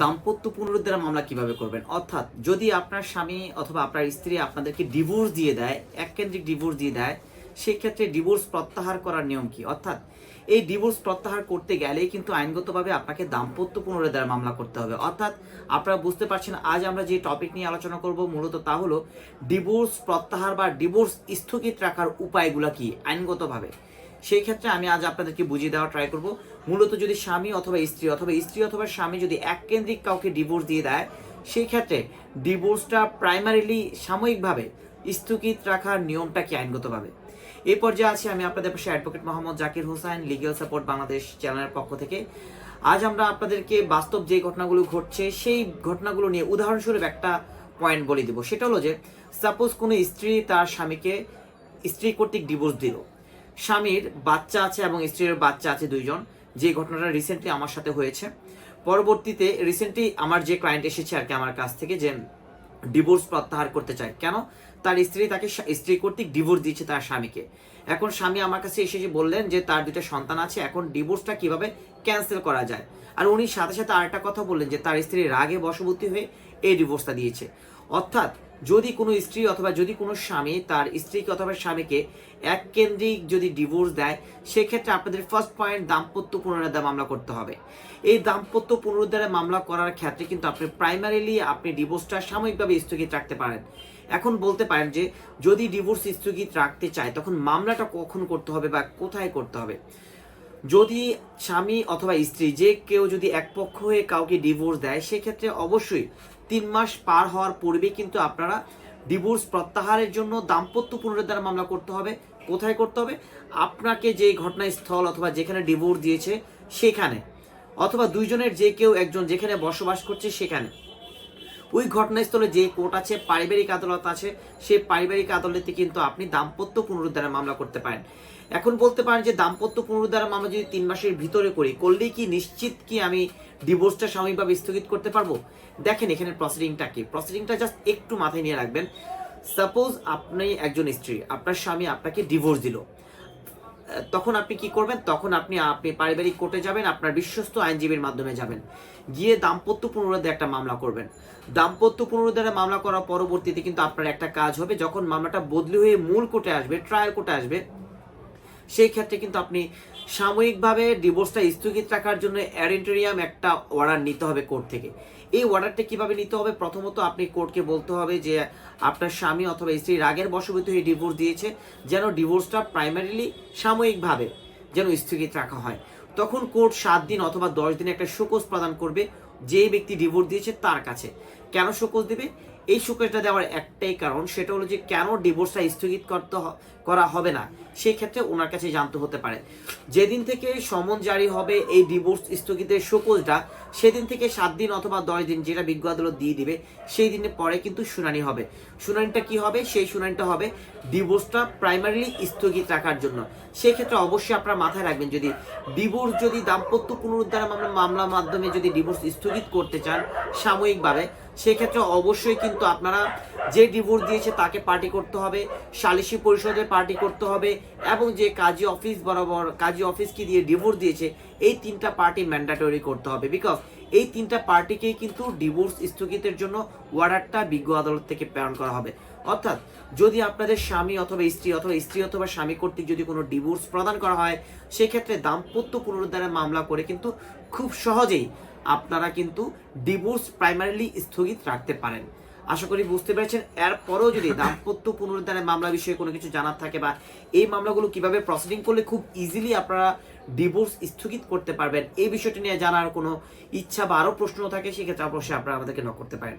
দাম্পত্য পুনরুদ্ধার মামলা কীভাবে করবেন? অর্থাৎ যদি আপনার স্বামী অথবা আপনার স্ত্রী আপনাদেরকে ডিভোর্স দিয়ে দেয় এক কেন্দ্রিক ডিভোর্স দিয়ে দেয়, সেক্ষেত্রে ডিভোর্স প্রত্যাহার করার নিয়ম কি? অর্থাৎ এই ডিভোর্স প্রত্যাহার করতে গেলেই কিন্তু আইনগতভাবে আপনাকে দাম্পত্য পুনরুদ্ধার মামলা করতে হবে। অর্থাৎ আপনারা বুঝতে পারছেন, আজ আমরা যে টপিক নিয়ে আলোচনা করব মূলত তা হলো ডিভোর্স প্রত্যাহার বা ডিভোর্স স্থগিত রাখার উপায়গুলো কি? আইনগতভাবে। সেই ক্ষেত্রে আমি আজ আপনাদেরকে বুঝিয়ে দেওয়ার ট্রাই করব। মূলত যদি স্বামী অথবা স্ত্রী অথবা স্ত্রী অথবা স্বামী যদি এক কেন্দ্রিক কাউকে ডিভোর্স দিয়ে দেয়, সেই ক্ষেত্রে ডিভোর্সটা প্রাইমারিলি সাময়িকভাবে স্থগিত রাখার নিয়মটা কি আইনগতভাবে? এই পর্যায়ে আছি আমি আপনাদের পাশে advocate Mohammad Zakir Hossain legal support Bangladesh চ্যানেলের পক্ষ থেকে। আজ আমরা আপনাদেরকে বাস্তব যে ঘটনাগুলো ঘটছে, সেই ঘটনাগুলো নিয়ে উদাহরণস্বরূপ একটা পয়েন্ট বলে দিব। সেটা হলো যে সাপোজ কোনো স্ত্রী তার স্বামীকে স্ত্রী কর্তৃক ডিভোর্স দিল। স্বামীর বাচ্চা আছে এবং স্ত্রীর বাচ্চা আছে দুইজন। যে ঘটনাটা রিসেন্টলি আমার সাথে হয়েছে। পরবর্তীতে রিসেন্টলি আমার যে ক্লায়েন্ট এসেছে আর কি আমার কাছ থেকে যে ডিভোর্স প্রত্যাহার করতে চায়, কেন? তার স্ত্রী তাকে স্ত্রী কর্তৃক ডিভোর্স দিচ্ছে তার স্বামীকে। এখন স্বামী আমার কাছে এসে বললেন যে তার দুটো সন্তান আছে, এখন ডিভোর্সটা কীভাবে ক্যান্সেল করা যায়? আর উনি সাথে সাথে আরেকটা কথা বললেন যে তার স্ত্রী রাগে বশবর্তী হয়ে এই ডিভোর্সটা দিয়েছে। অর্থাৎ যদি কোনো স্ত্রী অথবা যদি কোনো স্বামী তার স্ত্রীকে অথবা স্বামীকে এক কেন্দ্রিক যদি ডিভোর্স দেয়, সেক্ষেত্রে আপনাদের ফার্স্ট পয়েন্ট দাম্পত্য পুনরুদ্ধার মামলা করতে হবে। এই দাম্পত্য পুনরুদ্ধারে মামলা করার ক্ষেত্রে কিন্তু আপনি প্রাইমারিলি আপনি ডিভোর্সটা সাময়িকভাবে স্থগিত রাখতে পারেন। এখন বলতে পারেন যে, যদি ডিভোর্স স্থগিত রাখতে চায়, তখন মামলাটা কখন করতে হবে বা কোথায় করতে হবে? যদি স্বামী অথবা স্ত্রী যে কেউ যদি এক পক্ষ হয়ে কাউকে ডিভোর্স দেয়, সেক্ষেত্রে অবশ্যই তিন মাস পার হওয়ার পূর্বে কিন্তু আপনারা ডিভোর্স প্রত্যাহারের জন্য দাম্পত্য পুনরুদ্ধার মামলা করতে হবে। কোথায় করতে হবে? আপনাকে যে ঘটনাস্থল অথবা যেখানে ডিভোর্স দিয়েছে, সেখানে। অথবা দুইজনের যে কেউ একজন যেখানে বসবাস করছে, সেখানে। ওই ঘটনাস্থলে যে কোর্ট আছে, পারিবারিক আদালত আছে, সেই পারিবারিক আদালতে কিন্তু আপনি দাম্পত্য পুনরুদ্ধারের মামলা করতে পারেন। এখন বলতে পারেন যে দাম্পত্য পুনরুদ্ধারের মামলা যদি তিন মাসের ভিতরে করি, করলেই কি নিশ্চিত কি আমি ডিভোর্সটা সাময়িকভাবে স্থগিত করতে পারব? দেখেন এখানে প্রসিডিংটা কি? প্রসিডিংটা জাস্ট একটু মাথায় নিয়ে রাখবেন। সাপোজ আপনি একজন স্ত্রী, আপনার স্বামী আপনাকে ডিভোর্স দিল। তখন আপনি কি করবেন? তখন আপনি আপনি পারিবারিক কোর্টে যাবেন, আপনার বিশ্বস্ত আইনজীবীর মাধ্যমে যাবেন। গিয়ে দাম্পত্য পুনরুদ্ধারে একটা মামলা করবেন। দাম্পত্য পুনরুদ্ধারে মামলা করার পরবর্তীতে কিন্তু আপনার একটা কাজ হবে, যখন মামলাটা বদলি হয়ে মূল কোর্টে আসবে ট্রায়াল কোর্টে আসবে সেই ক্ষেত্রে কিন্তু আপনি সাময়িকভাবে ডিভোর্সটা স্থগিত রাখার জন্য অ্যারেন্টোরিয়াম একটা অর্ডার নিতে হবে কোর্ট থেকে। এই অর্ডারটা কীভাবে নিতে হবে? প্রথমত আপনি কোর্টকে বলতে হবে যে, আপনার স্বামী অথবা স্ত্রী রাগের বশবর্তী হয়ে ডিভোর্স দিয়েছে, যেন ডিভোর্সটা প্রাইমারিলি সাময়িকভাবে যেন স্থগিত রাখা হয়। তখন কোর্ট সাত দিন অথবা দশ দিনে একটা শোকজ প্রদান করবে। যে ব্যক্তি ডিভোর্স দিয়েছে তার কাছে। কেন শোকজ দেবে? এই শোকজটা দেওয়ার একটাই কারণ, সেটা হলো যে কেন ডিভোর্সটা স্থগিত করতে করা হবে না সেই ক্ষেত্রে ওনার কাছে জানতে হতে পারে। যেদিন থেকে সমন জারি হবে এই ডিভোর্স স্থগিতের শোকজটা, সেদিন থেকে সাত দিন অথবা দশ দিন যেটা বিজ্ঞ আদালত দিয়ে দিবে, সেই দিনের পরে কিন্তু শুনানি হবে। শুনানিটা কি হবে? সেই শুনানিটা হবে ডিভোর্সটা প্রাইমারিলি স্থগিত রাখার জন্য। সেক্ষেত্রে অবশ্যই আপনারা মাথায় রাখবেন, যদি ডিভোর্স যদি দাম্পত্য পুনরুদ্ধার মামলা মামলার মাধ্যমে যদি ডিভোর্স স্থগিত করতে চান সাময়িকভাবে, সেক্ষেত্রে অবশ্যই কিন্তু আপনারা যে ডিভোর্স দিয়েছে তাকে পার্টি করতে হবে সালিসি পরিষদের পার্টি করতে হবে এবং যে কাজী অফিস বরাবর, কাজী অফিসকে দিয়ে ডিভোর্স দিয়েছে, এই তিনটা পার্টি ম্যান্ডাটরি করতে হবে বিকজ এই তিনটা পার্টিকেই কিন্তু ডিভোর্স স্থগিতের জন্য অর্ডারটা বিজ্ঞ আদালত থেকে প্রেরণ করা হবে। অর্থাৎ যদি আপনাদের স্বামী অথবা স্ত্রী অথবা স্ত্রী অথবা স্বামী কর্তৃক যদি কোনো ডিভোর্স প্রদান করা হয়, সেক্ষেত্রে দাম্পত্য পুনরুদ্ধারের মামলা করে কিন্তু খুব সহজেই আপনারা কিন্তু ডিভোর্স প্রাইমারিলি স্থগিত রাখতে পারেন। আশা করি বুঝতে পেরেছেন। এরপরেও যদি দাম্পত্য পুনরুদ্ধারের মামলা বিষয়ে কোনো কিছু জানার থাকে বা এই মামলাগুলো কীভাবে প্রসিডিং করলে খুব ইজিলি আপনারা ডিভোর্স স্থগিত করতে পারবেন এই বিষয়টি নিয়ে জানার কোনো ইচ্ছা বা আরও প্রশ্ন থাকে সেক্ষেত্রে অবশ্যই আপনারা আমাদেরকে ন করতে পারেন।